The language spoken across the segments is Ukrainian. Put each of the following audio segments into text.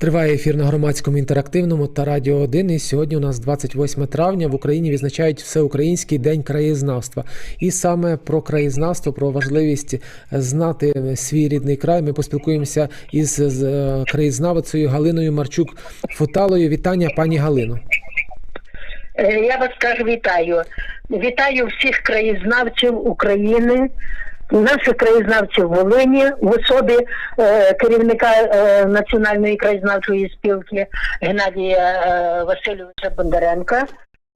Триває ефір на громадському інтерактивному та радіо 1. І сьогодні у нас 28 травня в Україні відзначають всеукраїнський день краєзнавства. І саме про краєзнавство, про важливість знати свій рідний край. Ми поспілкуємося із е, краєзнавицею Галиною Марчук Футалою. Вітання, пані Галино. Е, Я вас кажу, вітаю. Вітаю всіх краєзнавців України, наших краєзнавців Волині в особі е, керівника е, Національної краєзнавчої спілки Геннадія е, Васильовича Бондаренка.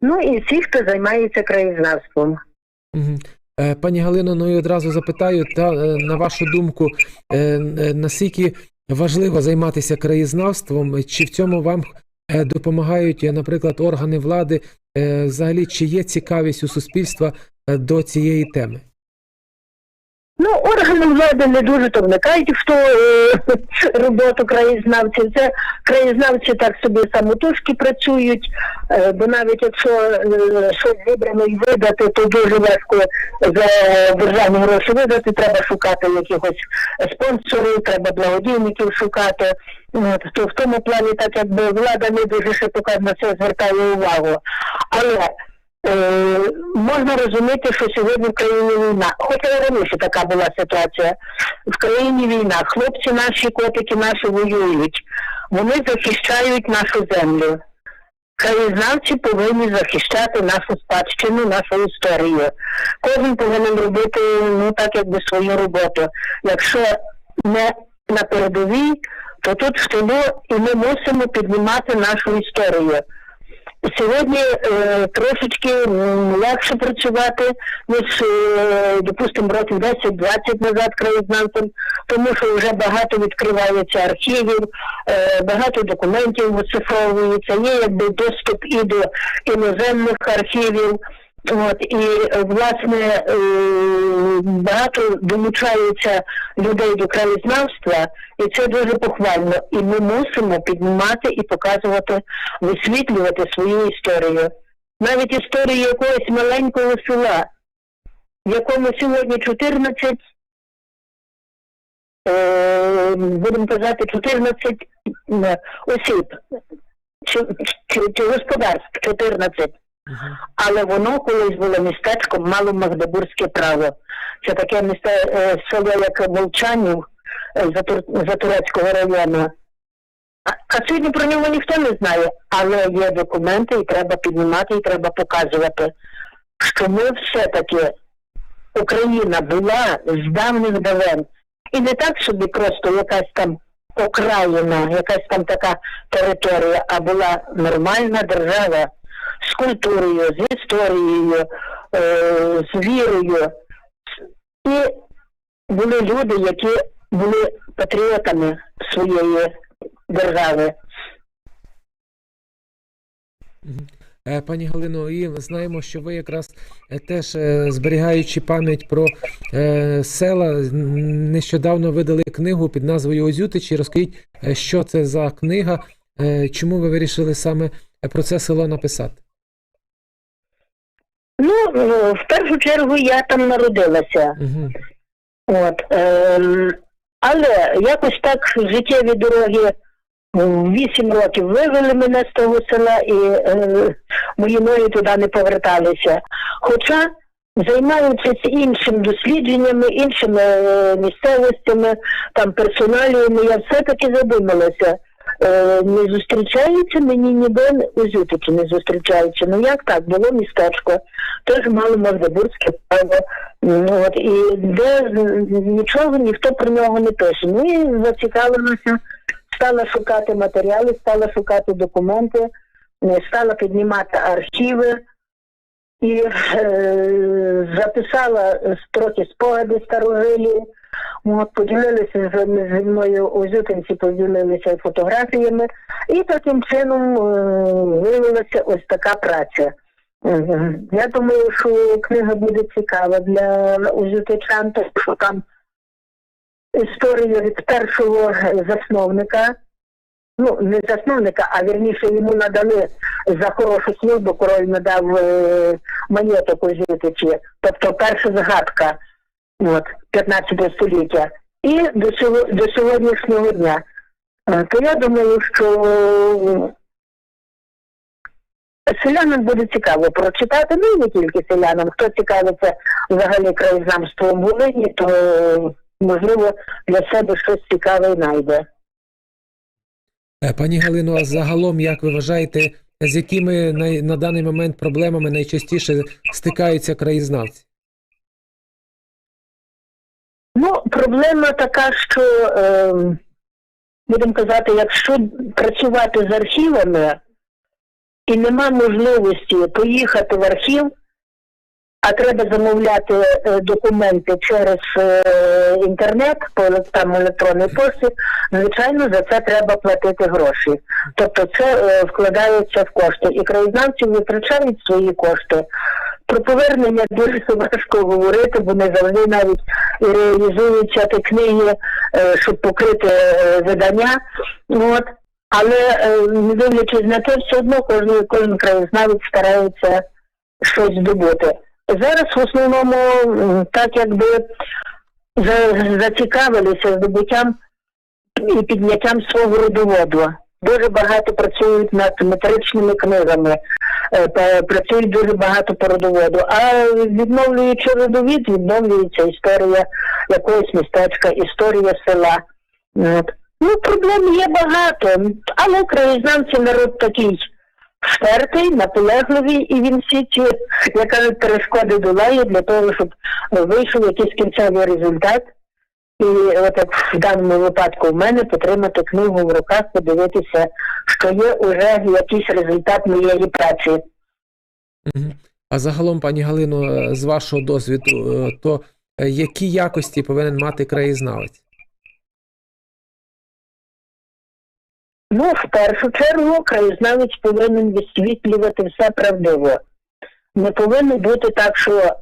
Ну і всіх, хто займається краєзнавством. Е, Пані Галино, ну і одразу запитаю, та е, на вашу думку, е, наскільки важливо займатися краєзнавством? Чи в цьому вам допомагають, наприклад, органи влади? Взагалі, чи є цікавість у суспільства до цієї теми? Ну, органи влади не дуже то вникають ту е, роботу краєзнавців. Це краєзнавці так собі самотужки працюють, е, бо навіть якщо е, щось вибрано і видати, то дуже важко за державні гроші видати. Треба шукати якихось спонсорів, треба благодійників шукати. От, то в тому плані, так якби влада не дуже ще поки на це звертає увагу. Але Е, можна розуміти, що сьогодні в країні війна. Хоча раніше така була ситуація. В країні війна. Хлопці наші, котики наші воюють. Вони захищають нашу землю. Краєзнавці повинні захищати нашу спадщину, нашу історію. Кожен повинен робити ну так якби свою роботу. Якщо не на передовій, то тут в тилу і ми мусимо піднімати нашу історію. Сьогодні е, трошечки легше працювати, ніж, е, допустимо, років 10-20 назад краєзнавцям, тому що вже багато відкривається архівів, е, багато документів оцифровується, є якби доступ і до іноземних архівів. От і е, власне е, багато долучається людей до краєзнавства, і це дуже похвально. І ми мусимо піднімати і показувати, висвітлювати свою історію. Навіть історію якогось маленького села, в якому сьогодні 14, е, будемо казати, 14 осіб чи, чи, чи господарств 14 але воно колись було містечком мало Магдебурзьке право. Це таке місце село, як Волчанів е, Затур- Затурецького району. А, сьогодні про нього ніхто не знає, але є документи, і треба піднімати, і треба показувати, що ми все-таки Україна була з давніх давен. І не так собі просто якась там окраїна, якась там така територія, а була нормальна держава з культурою, з історією, е, з вірою. І були люди, які були патріотами своєї держави. Е, Пані Галино, і знаємо, що ви якраз е, теж е, зберігаючи пам'ять про села, нещодавно видали книгу під назвою Озютичі. Розкажіть, що це за книга, чому ви вирішили саме про це село написати? Ну, е, в першу чергу я там народилася. Угу. От, ем, але якось так життєві дороги вісім років вивели мене з того села, і е, мої ноги туди не поверталися. Хоча, займаючись іншим дослідженнями, іншими е, місцевостями, там персоналіями, я все-таки задумалася. Е, не зустрічається мені ніде Узютичі не зустрічається. Ну як так? Було містечко, теж мало Магдебурзьке право. От, і де нічого ніхто про нього не пише. Ну і зацікавилася, стала шукати матеріали, стала шукати документи, е, стала піднімати архіви і е, записала трохи спогади старожилі. От, поділилися зі мною озютинці, поділилися фотографіями, і таким чином е, виявилася ось така праця. Я думаю, що книга буде цікава для озютичан, тому що там історія від першого засновника, ну не засновника, а вірніше йому надали за хорошу службу, король надав е, монеток озютичі, тобто перша згадка от, 15 століття. І до, сього- до сьогоднішнього дня. Е, То я думаю, що селянам буде цікаво прочитати, ну і не тільки селянам. Хто цікавиться взагалі краєзнавством Волині, то можливо для себе щось цікаве знайде. Е, Пані Галино, а загалом, як ви вважаєте, з якими на, на даний момент проблемами найчастіше стикаються краєзнавці? Ну, проблема така, що е, будемо казати, якщо працювати з архівами і нема можливості поїхати в архів, а треба замовляти е, документи через е, інтернет по там електронній пошті, звичайно, за це треба платити гроші. Тобто це е, вкладається в кошти. І краєзнавці витрачають свої кошти. Про повернення дуже важко говорити, бо не завжди навіть реалізуються ті книги, е, щоб покрити е, видання. От. Але е, не дивлячись на те, все одно кожен, кожен краєзнавець старається щось здобути. Зараз в основному так якби за- зацікавилися здобуттям і підняттям свого родоводу. Дуже багато працюють над метричними книгами, е, працюють дуже багато по родоводу. А відновлюючи родовід, відновлюється історія якогось містечка, історія села. Ну, проблем є багато, але краєзнавці народ такий впертий, наполегливий, і він всі ці, як кажуть, перешкоди долає для того, щоб вийшов якийсь кінцевий результат. І от як в даному випадку в мене потримати книгу в руках, подивитися, що є уже якийсь результат моєї праці. А загалом, пані Галино, е, з вашого досвіду, е, то е, які якості повинен мати краєзнавець? Ну, в першу чергу, краєзнавець повинен висвітлювати все правдиво. Не повинно бути так, що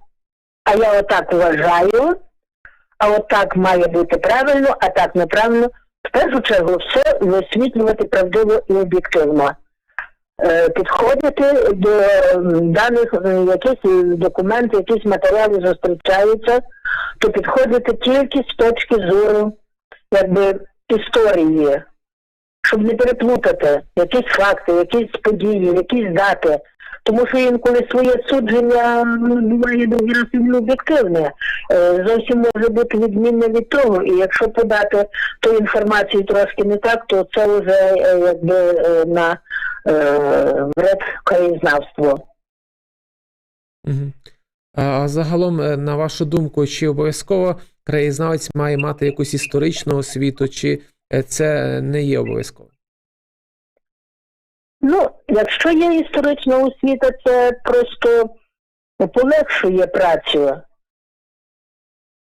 а я отак вважаю, а отак має бути правильно, а так неправильно. В першу чергу все висвітлювати правдиво і об'єктивно. Е, Підходити до даних е, якісь документи, якісь матеріали зустрічаються, то підходити тільки з точки зору якби, історії, щоб не переплутати якісь факти, якісь події, якісь дати. Тому що інколи своє судження м, буває другий раз об'єктивне. Е, Зовсім може бути відмінне від того. І якщо подати ту інформацію трошки не так, то це вже е, якби е, на вред краєзнавству. Мгм. А загалом, на вашу думку, чи обов'язково краєзнавець має мати якусь історичну освіту, чи це не є обов'язково? Ну, якщо є історична освіта, це просто полегшує працю.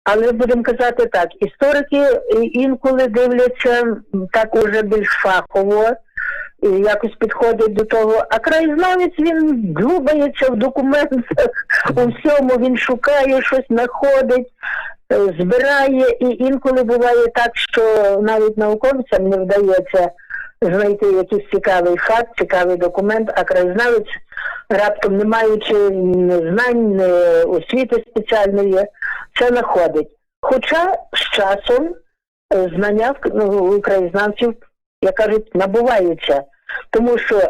Але будемо казати так, історики інколи дивляться так уже більш фахово, і якось підходять до того. А краєзнавець він глубається в документах, у всьому він шукає щось, знаходить, е, збирає, і інколи буває так, що навіть науковцям не вдається знайти якийсь цікавий хат, цікавий документ, а краєзнавець, раптом не маючи знань, освіти спеціальної, це знаходить. Хоча з часом е, знання ну, у краєзнавців, як кажуть, набуваються. Тому що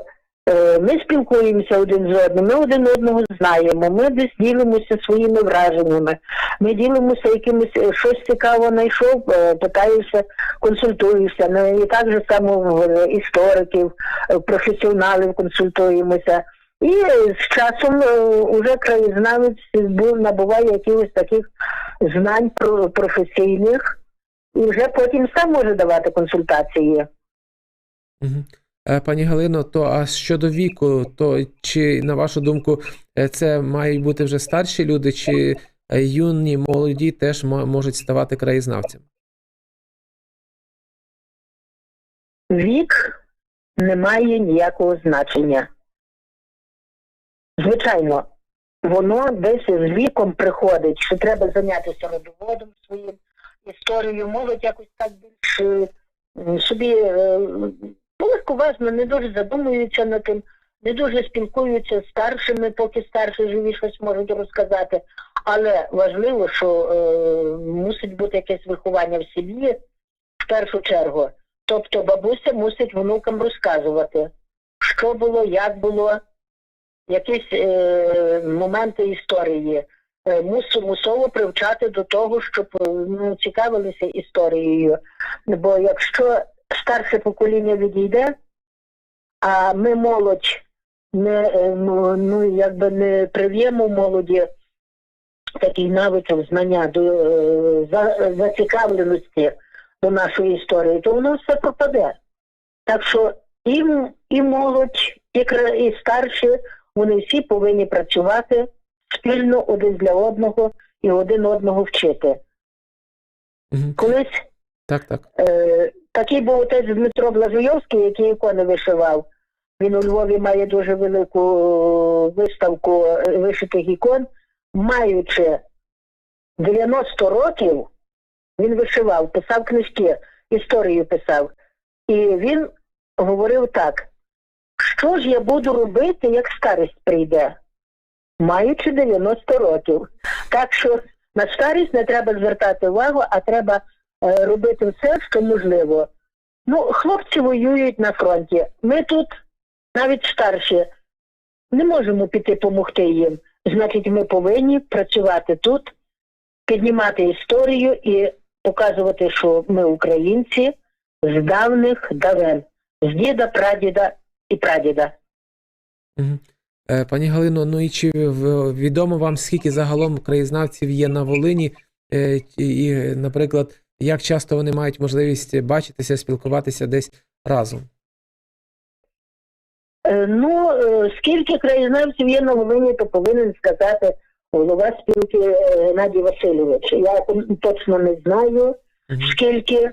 ми спілкуємося один з одним, ми один одного знаємо, ми десь ділимося своїми враженнями, ми ділимося якимось е, щось цікаво знайшов, е, питаюся, консультуюся. Ну, і так же само в е, істориків, е, професіоналів консультуємося. І е, з часом е, уже краєзнавець бу- набуває якихось таких знань про- професійних, і вже потім сам може давати консультації. Мгм. Е, Пані Галино, то а щодо віку, то чи, на вашу думку, е, це мають бути вже старші люди, чи е, юні, молоді теж можуть ставати краєзнавцями? Вік не має ніякого значення. Звичайно, воно десь з віком приходить, що треба зайнятися родоводом своїм, історією. Молодь якось так більш собі ну, легковажно, не дуже задумуються над тим, не дуже спілкуються з старшими, поки старші живі щось можуть розказати. Але важливо, що е, мусить бути якесь виховання в сім'ї в першу чергу. Тобто бабуся мусить внукам розказувати, що було, як було, якісь е, моменти історії. Е, мусу, мусово привчати до того, щоб е, ну, цікавилися історією. Бо якщо старше покоління відійде, а ми молодь не е, ну, ну якби не прив'ємо молоді такий навичок знання до е, за, зацікавленості до нашої історії, то воно все пропаде. Так що і, і молодь, і, і старші, вони всі повинні працювати спільно один для одного і один одного вчити. Колись Так, так. Е, такий був отець Дмитро Блажуйовський, який ікони вишивав. Він у Львові має дуже велику виставку е, вишитих ікон. Маючи 90 років, він вишивав, писав книжки, історію писав. І він говорив так: що ж я буду робити, як старість прийде? Маючи 90 років. Так що на старість не треба звертати увагу, а треба е, робити все, що можливо. Ну, хлопці воюють на фронті. Ми тут, навіть старші, не можемо піти допомогти їм. Значить, ми повинні працювати тут, піднімати історію і показувати, що ми українці з давних давен, з діда, прадіда і прадіда. Е, Пані Галино, ну і чи відомо вам, скільки загалом краєзнавців є на Волині? Е, і, наприклад, як часто вони мають можливість бачитися, спілкуватися десь разом? Е, Ну, е, скільки краєзнавців є на Волині, то повинен сказати голова спілки е, Геннадій Васильович. Я точно не знаю, скільки.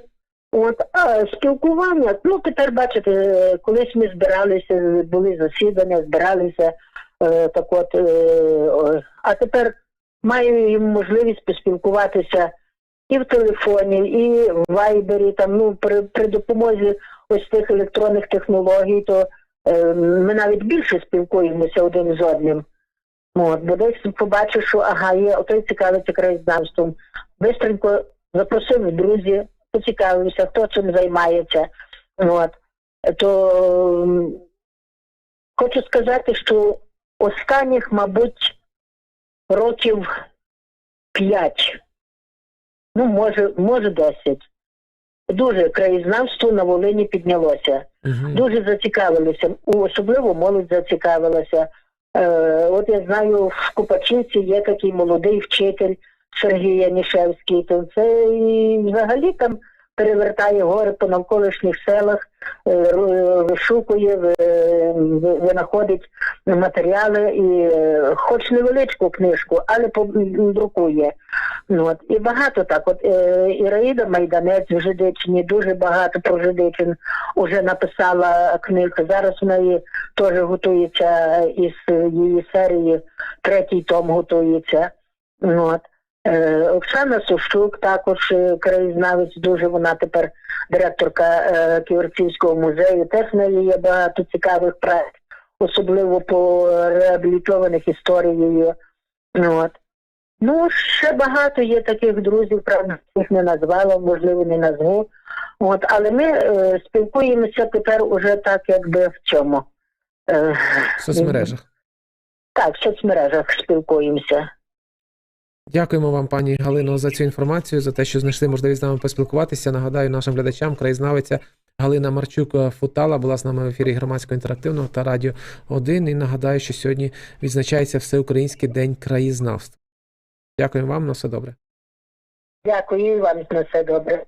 От, а спілкування, ну тепер бачите, колись ми збиралися, були засідання, збиралися е, так от, е, а тепер маю їм можливість поспілкуватися і в телефоні, і в вайбері, там, ну, при, при допомозі ось тих електронних технологій, то е, ми навіть більше спілкуємося один з одним. От, бо десь побачив, що ага, є отой цікавиться краєзнавством. Бистренько запросив друзі, поцікавився, хто цим займається. От. То хочу сказати, що останніх, мабуть, років п'ять, ну, може, може десять. Дуже краєзнавство на Волині піднялося Мгм. дуже зацікавилися, особливо молодь зацікавилася. Е, от я знаю, в Купачівці є такий молодий вчитель Сергій Янішевський, то це і взагалі там перевертає гори по навколишніх селах, е, вишукує, ви- ви- винаходить матеріали і е, хоч невеличку книжку, але друкує. Ну, от, і багато так. От е, Іраїда Майданець в Жидичині дуже багато про Жидичин уже написала книг. Зараз в неї теж готується із її серії, третій том готується. Ну, От. Е, Оксана Сущук також е, краєзнавець, дуже вона тепер директорка е, Ківерцівського музею. Теж в неї є багато цікавих праць, особливо по реабілітованих історією. Ну, От. Ну, ще багато є таких друзів, правда, їх не назвала, можливо, не назву. От, але ми е, спілкуємося тепер уже так, якби в цьому. Е, В соцмережах. Так, в соцмережах спілкуємося. Дякуємо вам, пані Галино, за цю інформацію, за те, що знайшли можливість з нами поспілкуватися. Нагадаю нашим глядачам, краєзнавиця Галина Марчук е, Футала була з нами в ефірі громадського інтерактивного та радіо 1. І нагадаю, що сьогодні відзначається Всеукраїнський день краєзнавства. Дякуємо вам, на все добре. Дякую вам на все добре.